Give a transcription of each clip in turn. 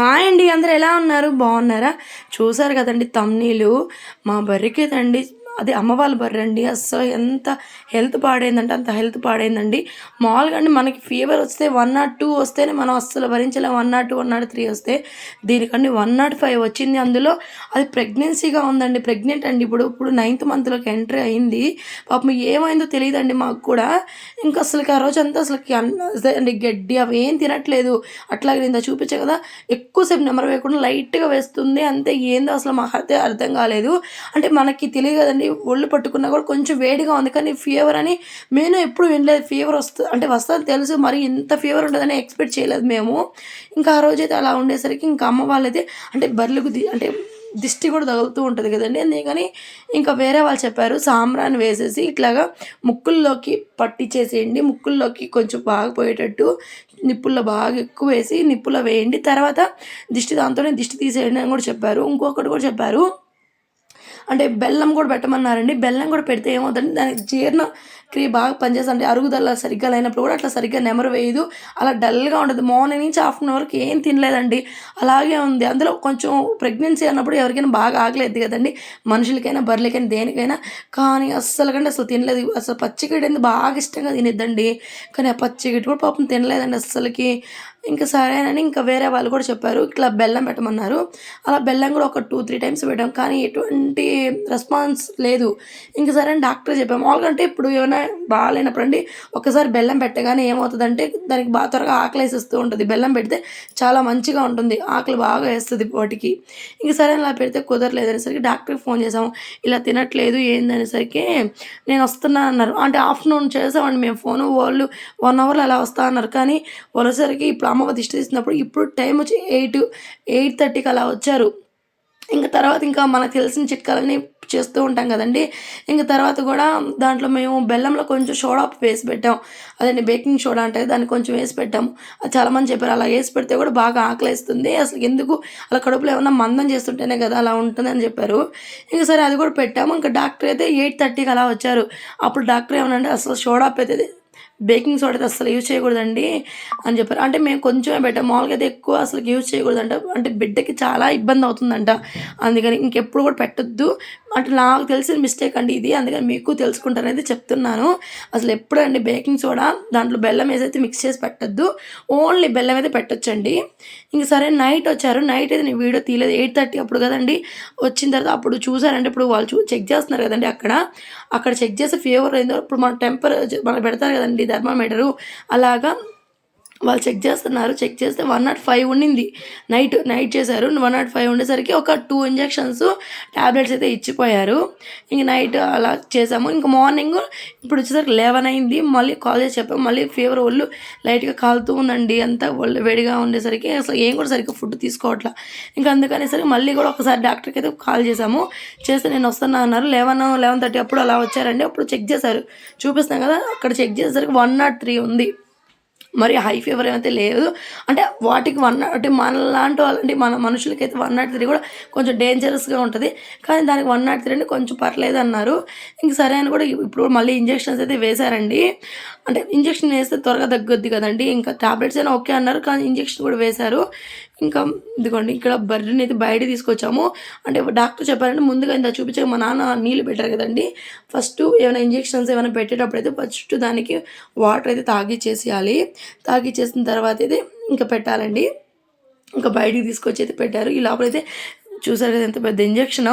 Hi అండి అందరు ఎలా ఉన్నారు? బాగున్నారా? చూసారు కదండి తమ్నీలు మా బర్రెకి తండి అది అమ్మ వాళ్ళ బర్రె అండి అస్సలు ఎంత హెల్త్ పాడైందంటే అంత హెల్త్ పాడైందండి. మామూలుగా అండి మనకి ఫీవర్ వస్తే వన్ నాట్ టూ వస్తేనే మనం అస్సలు భరించలేం. One not two one not three వస్తే దీనికండి వన్ నాట్ ఫైవ్ వచ్చింది. అందులో అది ప్రెగ్నెన్సీగా ఉందండి. ప్రెగ్నెంట్ అండి ఇప్పుడు. ఇప్పుడు నైన్త్ మంత్లోకి ఎంట్రీ అయింది. పాపం ఏమైందో తెలియదండి మాకు కూడా. ఇంకా అసలు ఆ రోజు అంతా అసలు అండి గడ్డి అవి ఏం తినట్లేదు. అట్లాగే నేను చూపించే కదా ఎక్కువసేపు నెంబర్ వేయకుండా లైట్గా వేస్తుంది. అంతే ఏందో అసలు మా అదే అర్థం కాలేదు. అంటే మనకి తెలియదు కదండి ఒళ్ళు పట్టుకున్నా కూడా కొంచెం వేడిగా ఉంది. కానీ ఫీవర్ అని నేను ఎప్పుడు వినలేదు. ఫీవర్ వస్తుంది అంటే వస్తుంది తెలుసు మరి ఇంత ఫీవర్ ఉంటుందని ఎక్స్పెక్ట్ చేయలేదు మేము. ఇంకా ఆ రోజైతే అలా ఉండేసరికి ఇంకా అమ్మ వాళ్ళైతే అంటే బర్రెలకు ది- అంటే దిష్టి కూడా తగులుతూ ఉంటుంది కదండి అందుకని ఇంకా వేరే వాళ్ళు చెప్పారు సాంబ్రాన్ని వేసేసి ఇట్లాగా ముక్కుల్లోకి పట్టించేసేయండి ముక్కుల్లోకి కొంచెం బాగా పోయేటట్టు నిప్పుల్లో బాగా ఎక్కువ వేసి నిప్పుల్లో వేయండి. తర్వాత దిష్టి దాంతోనే దిష్టి తీసేయండి అని కూడా చెప్పారు. ఇంకొకటి కూడా చెప్పారు అంటే బెల్లం కూడా పెట్టమన్నారండి. బెల్లం కూడా పెడితే ఏమవుతుందంటే దానికి జీర్ణ క్రియ బాగా పనిచేస్తుంది. అరుగుదల సరిగ్గా లేనప్పుడు కూడా అట్లా సరిగ్గా నెమరు వేయదు. అలా డల్గా ఉండదు మార్నింగ్ నుంచి ఆఫ్టర్నూన్ వరకు ఏం తినలేదండి. అలాగే ఉంది. అందులో కొంచెం ప్రెగ్నెన్సీ అన్నప్పుడు ఎవరికైనా బాగా ఆగలేదు కదండి. మనుషులకైనా బర్రెలకైనా దేనికైనా. కానీ అస్సలు కంటే అసలు తినలేదు. అసలు పచ్చిగడ్డి బాగా ఇష్టంగా తినేద్దండి. కానీ ఆ పచ్చిగడ్డి కూడా పాపం తినలేదండి అస్సలకి. ఇంకా సరేనని ఇంకా వేరే వాళ్ళు కూడా చెప్పారు. ఇట్లా బెల్లం పెట్టమన్నారు. అలా బెల్లం కూడా ఒక టూ త్రీ టైమ్స్ పెట్టాం. కానీ ఎటువంటి రెస్పాన్స్ లేదు. ఇంకా సరే అని డాక్టర్ చెప్పాము. వాళ్ళకంటే ఇప్పుడు ఏమైనా బాగాలేనప్పుడు అండి ఒకసారి బెల్లం పెట్టగానే ఏమవుతుందంటే దానికి బాగా త్వరగా ఆకలి వేసేస్తూ ఉంటుంది. బెల్లం పెడితే చాలా మంచిగా ఉంటుంది. ఆకలి బాగా వేస్తుంది వాటికి. ఇంక సరే అలా పెడితే కుదరలేదు అనేసరికి డాక్టర్కి ఫోన్ చేసాము. ఇలా తినట్లేదు ఏందనేసరికి నేను వస్తున్నా అన్నారు. అంటే ఆఫ్టర్నూన్ చేసామండి మేము ఫోన్. వాళ్ళు వన్ అవర్లో అలా వస్తా అన్నారు. కానీ వచ్చేసరికి ఇప్పుడు అమ్మవ దిష్టి తీసినప్పుడు ఇప్పుడు టైం వచ్చి ఎయిట్ ఎయిట్ థర్టీకి అలా వచ్చారు. ఇంకా తర్వాత ఇంకా మనకు తెలిసిన చిట్కాలన్నీ చేస్తూ ఉంటాం కదండి. ఇంకా తర్వాత కూడా దాంట్లో మేము బెల్లంలో కొంచెం సోడా వేసి పెట్టాం. అదండి బేకింగ్ సోడా అంటే దాన్ని కొంచెం వేసి పెట్టాము అది చాలామంది చెప్పారు అలా వేసి పెడితే కూడా బాగా ఆకలిస్తుంది. అసలు ఎందుకు అలా కడుపులో ఏమన్నా మందం చేస్తుంటేనే కదా అలా ఉంటుంది అని చెప్పారు. ఇంకా సరే అది కూడా పెట్టాము. ఇంకా డాక్టర్ అయితే ఎయిట్ థర్టీకి అలా వచ్చారు. అప్పుడు డాక్టర్ ఏమనంటే అసలు సోడా అయితే బేకింగ్ సోడా అయితే అసలు యూజ్ చేయకూడదండి అని చెప్పారు. అంటే మేము కొంచెమే బెటర్ మామూలుగా అయితే ఎక్కువ అసలు యూజ్ చేయకూడదంట. అంటే బిడ్డకి చాలా ఇబ్బంది అవుతుందంట. అందుకని ఇంకెప్పుడు కూడా పెట్టొద్దు. అంటే నాకు తెలిసిన మిస్టేక్ అండి ఇది. అందుకని మీకు తెలుసుకుంటారనేది చెప్తున్నాను. అసలు ఎప్పుడండి బేకింగ్ సోడా దాంట్లో బెల్లం వేసి అయితే మిక్స్ చేసి పెట్టొద్దు. ఓన్లీ బెల్లం అయితే పెట్టొచ్చండి. ఇంక సరే నైట్ వచ్చారు. నైట్ అయితే నేను వీడియో తీయలేదు. ఎయిట్ థర్టీ అప్పుడు కదండి. వచ్చిన తర్వాత అప్పుడు చూసారంటే ఇప్పుడు వాళ్ళు చూ చెక్ చేస్తున్నారు కదండి అక్కడ. అక్కడ చెక్ చేసే ఫీవర్ అయిందో ఇప్పుడు మన టెంపరేచర్ మనకు పెడతారు కదండి థర్మామీటరు అలాగా వాళ్ళు చెక్ చేస్తున్నారు. చెక్ చేస్తే వన్ నాట్ ఫైవ్ ఉండింది. నైట్ నైట్ చేశారు. వన్ నాట్ ఫైవ్ ఉండేసరికి ఒక టూ ఇంజెక్షన్స్ ట్యాబ్లెట్స్ అయితే ఇచ్చిపోయారు. ఇంక నైట్ అలా చేసాము. ఇంక మార్నింగ్ ఇప్పుడు వచ్చేసరికి లెవెన్ అయింది. మళ్ళీ కాల్ చేసి చెప్పాము. మళ్ళీ ఫీవర్ ఒళ్ళు లైట్గా కాలుతూ ఉందండి. అంతా ఒళ్ళు వేడిగా ఉండేసరికి అసలు ఏం కూడా సరిగ్గా ఫుడ్ తీసుకోవట్లా. ఇంకా అందుకనే సరే మళ్ళీ కూడా ఒకసారి డాక్టర్కి అయితే కాల్ చేసాము. చేస్తే నేను వస్తున్నా అన్నారు. లెవెన్ లెవెన్ థర్టీ అప్పుడు అలా వచ్చారండి. అప్పుడు చెక్ చేశారు. చూపిస్తాం కదా అక్కడ చెక్ చేసేసరికి వన్ నాట్ త్రీ ఉంది. మరి హై ఫీవర్ ఏమైతే లేదు. అంటే వాటికి వన్ అంటే మన లాంటి వాళ్ళంటే మన మనుషులకైతే వన్ నాట్ త్రీ కూడా కొంచెం డేంజరస్గా ఉంటుంది. కానీ దానికి వన్ నాట్ త్రీ అంటే కొంచెం పర్లేదు అన్నారు. ఇంక సరే అని కూడా ఇప్పుడు మళ్ళీ ఇంజెక్షన్స్ అయితే వేశారండి. అంటే ఇంజెక్షన్ వేస్తే త్వరగా తగ్గుద్ది కదండి. ఇంకా టాబ్లెట్స్ అయినా ఓకే అన్నారు. కానీ ఇంజెక్షన్ కూడా వేశారు. ఇంకా ఇదిగోండి ఇక్కడ బర్రెని అయితే బయట తీసుకొచ్చాము. అంటే డాక్టర్ చెప్పారంటే ముందుగా ఇంత చూపించక మా నాన్న నీళ్ళు పెట్టారు కదండి. ఫస్ట్ ఏమైనా ఇంజెక్షన్స్ ఏమైనా పెట్టేటప్పుడు అయితే ఫస్ట్ దానికి వాటర్ అయితే తాగిచ్చేసేయాలి. తాగిచ్చేసిన తర్వాత అయితే ఇంకా పెట్టాలండి. ఇంకా బయటికి తీసుకొచ్చి అయితే పెట్టారు. ఈ లోపలైతే చూసారు కదా ఎంత పెద్ద ఇంజక్షన్.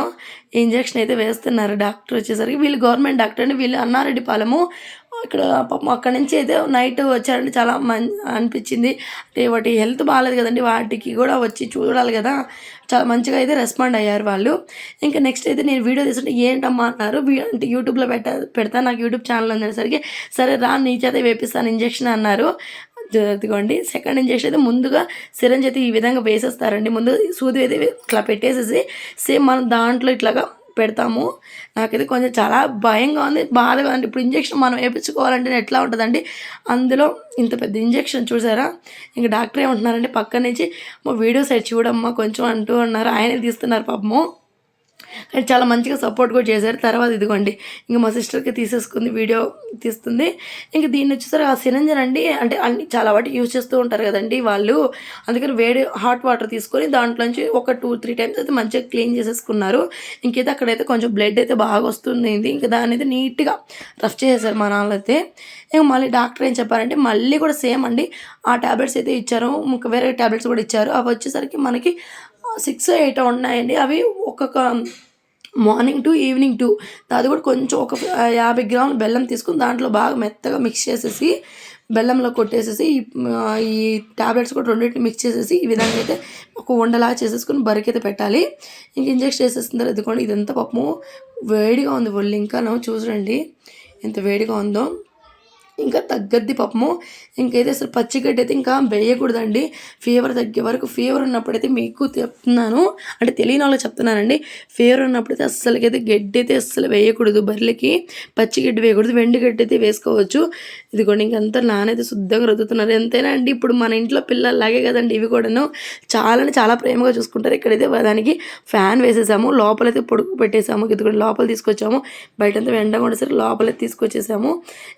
ఇంజక్షన్ అయితే వేస్తున్నారు డాక్టర్ వచ్చేసరికి. వీళ్ళు గవర్నమెంట్ డాక్టర్ అండి. వీళ్ళు అన్నారెడ్డి పాలెము. ఇక్కడ పాపం అక్కడ నుంచి అయితే నైట్ వచ్చారంటే చాలా మం అనిపించింది. అంటే వాటి హెల్త్ బాగాలేదు కదండి. వాటికి కూడా వచ్చి చూడాలి కదా. చాలా మంచిగా అయితే రెస్పాండ్ అయ్యారు వాళ్ళు. ఇంకా నెక్స్ట్ అయితే నేను వీడియో తీసుకుంటే ఏంటమ్మా అన్నారు. అంటే యూట్యూబ్లో పెట్ట పెడతా. నాకు యూట్యూబ్ ఛానల్ అనేసరికి సరే రా నీ చేత వేపిస్తాను ఇంజక్షన్ అన్నారు. ఇదిగోండి సెకండ్ ఇంజెక్షన్ అయితే ముందుగా సిరంజ్ అయితే ఈ విధంగా వేసేస్తారండి. ముందు సూది అయితే ఇట్లా పెట్టేసేసి సేమ్ మనం దాంట్లో ఇట్లాగా పెడతాము. నాకైతే కొంచెం చాలా భయంగా ఉంది బాధగా ఉంది. ఇప్పుడు ఇంజెక్షన్ మనం వేయించుకోవాలంటే ఎట్లా ఉంటుందండి. అందులో ఇంత పెద్ద ఇంజెక్షన్ చూసారా? ఇంకా డాక్టర్ ఏమంటున్నారండి పక్క నుంచి మా వీడియో సైడ్ చూడమ్మా కొంచెం అంటూ ఉన్నారు. ఆయనే తీస్తున్నారు పాపము. కానీ చాలా మంచిగా సపోర్ట్ కూడా చేశారు. తర్వాత ఇదిగోండి ఇంకా మా సిస్టర్కి తీసేసుకుంది వీడియో తీస్తుంది. ఇంకా దీన్ని వచ్చేసరికి ఆ సిరంజన్ అండి అంటే అన్ని చాలా వాటి యూజ్ చేస్తూ ఉంటారు కదండి వాళ్ళు. అందుకని వేడి హాట్ వాటర్ తీసుకొని దాంట్లోంచి ఒక టూ త్రీ టైమ్స్ అయితే మంచిగా క్లీన్ చేసేసుకున్నారు. ఇంకైతే అక్కడైతే కొంచెం బ్లడ్ అయితే బాగా వస్తుంది ఇంకా దాన్ని అయితే నీట్గా రఫ్ చేసేసారు మా నాన్న అయితే. ఇంకా మళ్ళీ డాక్టర్ ఏం చెప్పారంటే మళ్ళీ కూడా సేమ్ అండి. ఆ ట్యాబ్లెట్స్ అయితే ఇచ్చారు. ఇంకా వేరే ట్యాబ్లెట్స్ కూడా ఇచ్చారు. అవి వచ్చేసరికి మనకి సిక్స్ ఎయిట్ ఉన్నాయండి. అవి ఒక్కొక్క మార్నింగ్ టు ఈవినింగ్ టు. అది కూడా కొంచెం ఒక యాభై గ్రాముల బెల్లం తీసుకుని దాంట్లో బాగా మెత్తగా మిక్స్ చేసేసి బెల్లంలో కొట్టేసేసి ఈ టాబ్లెట్స్ ట్యాబ్లెట్స్ కూడా రెండింటిని మిక్స్ చేసేసి ఈ విధంగా అయితే ఒక ఉండలా చేసేసుకుని బరికైతే పెట్టాలి. ఇంక ఇంజెక్షన్ చేసేసిన తర్వాత ఇదిగోండి ఇదంతా పాపము వేడిగా ఉంది ఒళ్ళు. ఇంకా చూడండి ఎంత వేడిగా ఉందో. ఇంకా తగ్గద్ది పాపము. ఇంకైతే అసలు పచ్చిగడ్డి అయితే ఇంకా వేయకూడదండి. ఫీవర్ తగ్గే వరకు ఫీవర్ ఉన్నప్పుడైతే మీకు చెప్తున్నాను. అంటే తెలియని వాళ్ళకి చెప్తున్నానండి. ఫీవర్ ఉన్నప్పుడైతే అస్సలకైతే గడ్డి అయితే అస్సలు వేయకూడదు బర్రెలకి. పచ్చిగడ్డి వేయకూడదు వెండి గడ్డి అయితే వేసుకోవచ్చు. ఇదిగోండి ఇంకంతా నానైతే శుద్ధంగా రుద్దుతున్నారు. ఎంతైనా అండి ఇప్పుడు మన ఇంట్లో పిల్లలాగే కదండి ఇవి కూడాను. చాలా చాలా ప్రేమగా చూసుకుంటారు. ఇక్కడైతే దానికి ఫ్యాన్ వేసేసాము. లోపలైతే పొడుగు పెట్టేసాము. ఇదిగోండి లోపల తీసుకొచ్చాము. బయటంతా ఎండగా ఉండేసరికి లోపలైతే తీసుకొచ్చేసాము.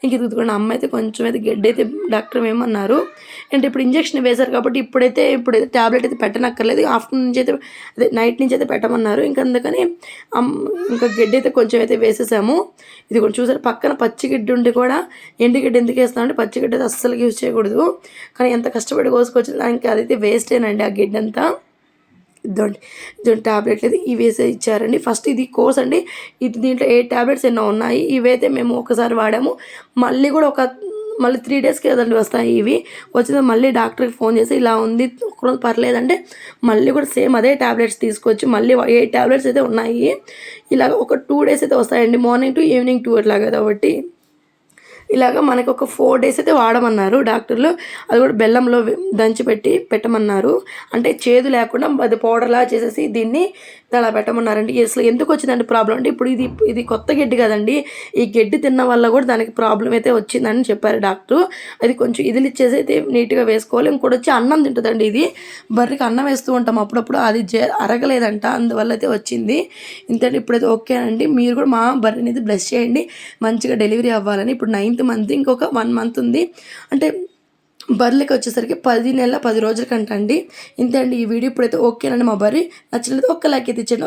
ఇంక ఇదిగోండి అమ్మ అయితే కొంచెం అయితే గడ్డి అయితే డాక్టర్ ఏమన్నారు? అంటే ఇప్పుడు ఇంజక్షన్ వేశారు కాబట్టి ఇప్పుడైతే ఇప్పుడైతే ట్యాబ్లెట్ అయితే పెట్టనక్కర్లేదు. ఆఫ్టర్నూన్ నుంచి అయితే అదే నైట్ నుంచి అయితే పెట్టమన్నారు. ఇంకా అందుకని ఇంకా గడ్డి అయితే కొంచెం అయితే వేసేసాము. ఇది కూడా చూసారు పక్కన పచ్చి గడ్డి ఉండి కూడా ఎండి గడ్డి ఎందుకు వేస్తామంటే పచ్చి గడ్డి అయితే అస్సలు యూజ్ చేయకూడదు. కానీ ఎంత కష్టపడి కోసుకొచ్చిన దానికి అదైతే వేస్టేనండి ఆ గడ్డి అంతా ఇదండి ఇదండి ట్యాబ్లెట్లు అయితే ఇవి ఇచ్చారండి. ఫస్ట్ ఇది కోర్స్ అండి. ఇది దీంట్లో ఏ ట్యాబ్లెట్స్ ఎన్నో ఉన్నాయి. ఇవైతే మేము ఒకసారి వాడాము. మళ్ళీ కూడా ఒక మళ్ళీ త్రీ డేస్కి కదండి వస్తాయి ఇవి. వచ్చిన మళ్ళీ డాక్టర్కి ఫోన్ చేసి ఇలా ఉంది. ఒకరోజు పర్లేదంటే మళ్ళీ కూడా సేమ్ అదే ట్యాబ్లెట్స్ తీసుకొచ్చి మళ్ళీ ఏ ట్యాబ్లెట్స్ అయితే ఉన్నాయి. ఇలాగ ఒక టూ డేస్ అయితే వస్తాయండి. మార్నింగ్ టు ఈవినింగ్ టూ అట్లా కాబట్టి. ఇలాగ మనకు ఒక ఫోర్ డేస్ అయితే వాడమన్నారు. డాక్టర్లు అది కూడా బెల్లంలో దంచి పెట్టి పెట్టమన్నారు. అంటే చేదు లేకుండా అది పౌడర్లా చేసేసి దీన్ని అలా పెట్టమన్నారండి. అసలు ఎందుకు వచ్చిందండి ప్రాబ్లం అంటే ఇప్పుడు ఇది ఇది కొత్త గడ్డి కదండి. ఈ గడ్డి తిన్న వల్ల కూడా దానికి ప్రాబ్లం అయితే వచ్చిందని చెప్పారు డాక్టర్. అది కొంచెం ఇదిలు ఇచ్చేసి అయితే నీట్గా వేసుకోవాలి. ఇంకోటి వచ్చి అన్నం తింటుందండి ఇది. బర్రెకి అన్నం వేస్తూ ఉంటాం అప్పుడప్పుడు. అది జే అరగలేదంట. అందువల్ల అయితే వచ్చింది. ఇంత ఇప్పుడైతే ఓకే అండి మీరు కూడా మా బర్రెని అయితే బ్లెస్ చేయండి. మంచిగా డెలివరీ అవ్వాలని. ఇప్పుడు నైన్త్ మంత్ ఇంకొక వన్ మంత్ ఉంది. అంటే బర్రెలకి వచ్చేసరికి పది నెలల పది రోజుల కంట అండి ఇంతే అండి ఈ వీడియో. ఇప్పుడైతే ఓకేనండి మా బర్రీ. నచ్చినట్లయితే ఒక్క లైక్ అయితే ఇచ్చాను